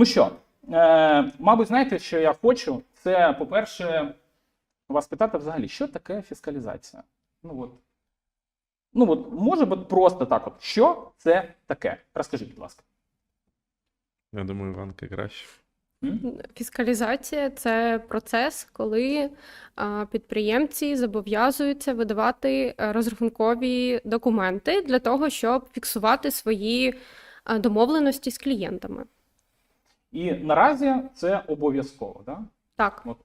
Ну що, е, мабуть, знаєте, що я хочу? Це, по-перше, вас питати взагалі, що таке фіскалізація? Ну от, ну от, може бути просто так: от, що це таке? Розкажіть, будь ласка. Я думаю, Іванка краще. Фіскалізація це процес, коли підприємці зобов'язуються видавати розрахункові документи для того, щоб фіксувати свої домовленості з клієнтами. І наразі це обов'язково. Да? Так, От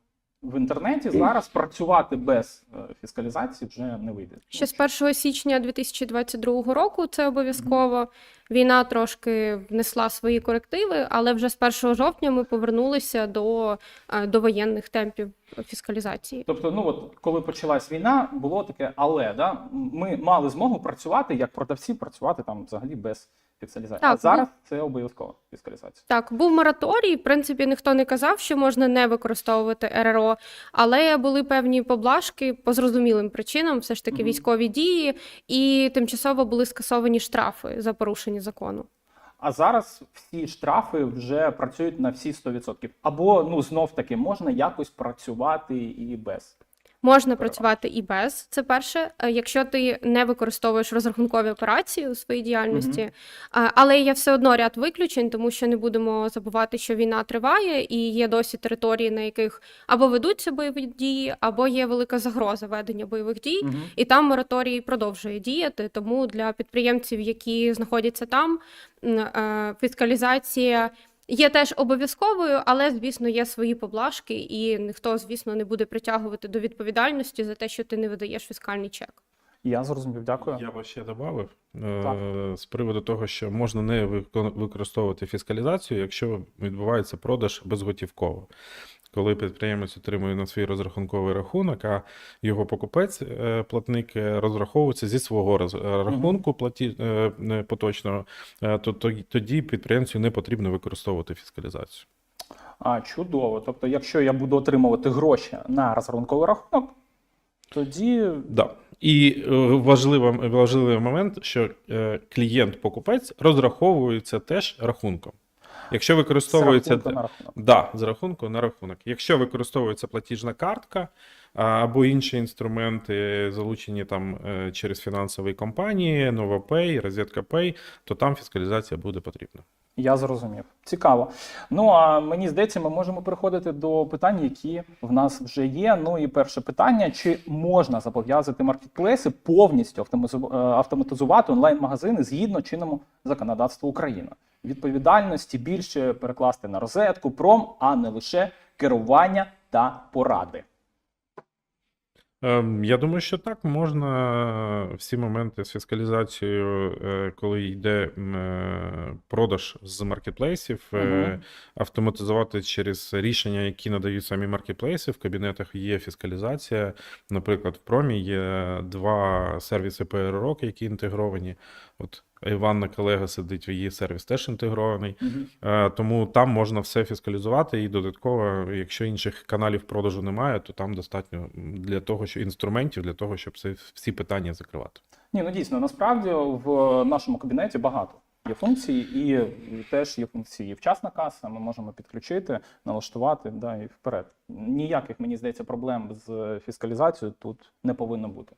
В інтернеті зараз працювати без е, фіскалізації вже не вийде. ще з 1 січня 2022 року це обов'язково. Війна трошки внесла свої корективи, але вже з 1 жовтня ми повернулися до, е, до воєнних темпів фіскалізації. Тобто, ну от коли почалась війна, було таке, але да, ми мали змогу працювати як продавці, працювати там взагалі без фіскалізації. Так, а зараз це обов'язково фіскалізація. Так, був мораторій. В принципі, ніхто не казав, що можна не використовувати РРО, але були певні поблажки по зрозумілим причинам, все ж таки Мгм. військові дії, і тимчасово були скасовані штрафи за порушення закону. А зараз всі штрафи вже працюють на всі 100%. Або ну знов таки можна якось працювати і без. Можна працювати і без. Це перше, Е, якщо ти не використовуєш розрахункові операції у своїй діяльності. Е, Але є все одно ряд виключень, тому що не будемо забувати, що війна триває, і є досі території, на яких або ведуться бойові дії, або є велика загроза ведення бойових дій. Мгм. І там мораторій продовжує діяти. Тому для підприємців, які знаходяться там, е, фіскалізація є теж обов'язковою, але звісно є свої поблажки, і ніхто, звісно, не буде притягувати до відповідальності за те, що ти не видаєш фіскальний чек. Я зрозумів, дякую. Я би ще додав з приводу того, що можна не використовувати фіскалізацію, якщо відбувається продаж безготівково. Коли підприємець отримує на свій розрахунковий рахунок, а його покупець, е, платник е, розраховується зі свого е, рахунку платі, поточного, то то- тоді підприємцю не потрібно використовувати фіскалізацію. А, чудово. Тобто, якщо я буду отримувати гроші на розрахунковий рахунок, тоді Да. І важливий, важливий момент, що клієнт-покупець розраховується теж рахунком. Якщо з використовується рахунку на рахунок. да, з рахунку на рахунок. Якщо використовується платіжна картка або інші інструменти, залучені там е, через фінансові компанії, NovaPay, Розетка Pay, то там фіскалізація буде потрібна. Я зрозумів. Цікаво. Ну а мені здається, ми можемо переходити до питань, які в нас вже є. Ну і перше питання: чи можна зобов'язати маркетплейси повністю е, автоматизувати онлайн-магазини згідно чинному законодавству України? Відповідальності більше перекласти на розетку, пром, а не лише керування та поради. Ем, Я думаю, що так можна всі моменти з фіскалізацією, е, коли йде е, продаж з маркетплейсів, е, Мгм. автоматизувати через рішення, які надають самі маркетплейси. В кабінетах є фіскалізація. Наприклад, в промі є два сервіси ПРРОК, які інтегровані. От Іванна колега сидить, її сервіс теж інтегрований. Е, Тому там можна все фіскалізувати, і додатково, якщо інших каналів продажу немає, то там достатньо для того, що інструментів для того, щоб всі питання закривати. Ні, ну дійсно, насправді в нашому кабінеті багато є функцій, і теж є функції вчасна каса. Ми можемо підключити, налаштувати да, і вперед. Ніяких, мені здається, проблем з фіскалізацією тут не повинно бути.